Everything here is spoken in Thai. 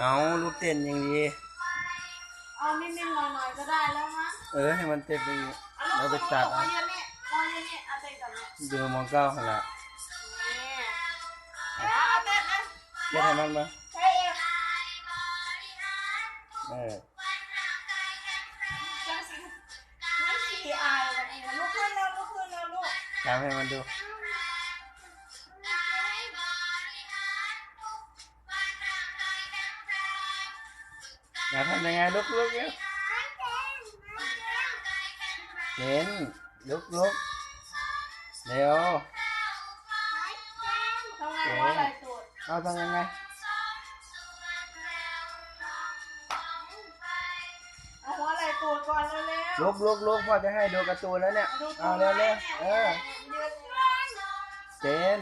เอาลูกเต้นอย่างนี้ เอานิดๆหน่อยๆก็ได้แล้วมั้งเออให้มันเต้นไปอย่างนี้เอาเราลูไปกตัดเอาเอาเยอะนี่เอาเยอะนี่เอาเต้นกับแม่ดูมองเก้าขนาดนี่เอาเอาเต้นนะเต้นให้มันบ้างเฮ้ยเอ็มเออจังสิไม่ขี้อายหรอกเองลุกขึ้นแล้วลุกขึ้นแล้วลูกทำให้มันดู อยากทำยังไงลุกลุกเร็วเห็นลุกลุกเร็วทำไงว่าอะไรตูดเอาทำยังไงเอาหัวอะไรตูดก่อนเร็วลุกลุกลุกพ่อจะให้ดูการ์ตูนแล้วเนี่ยๆดูตูเอาดเร็วเร็วไว้เอนี่อยืนเต้น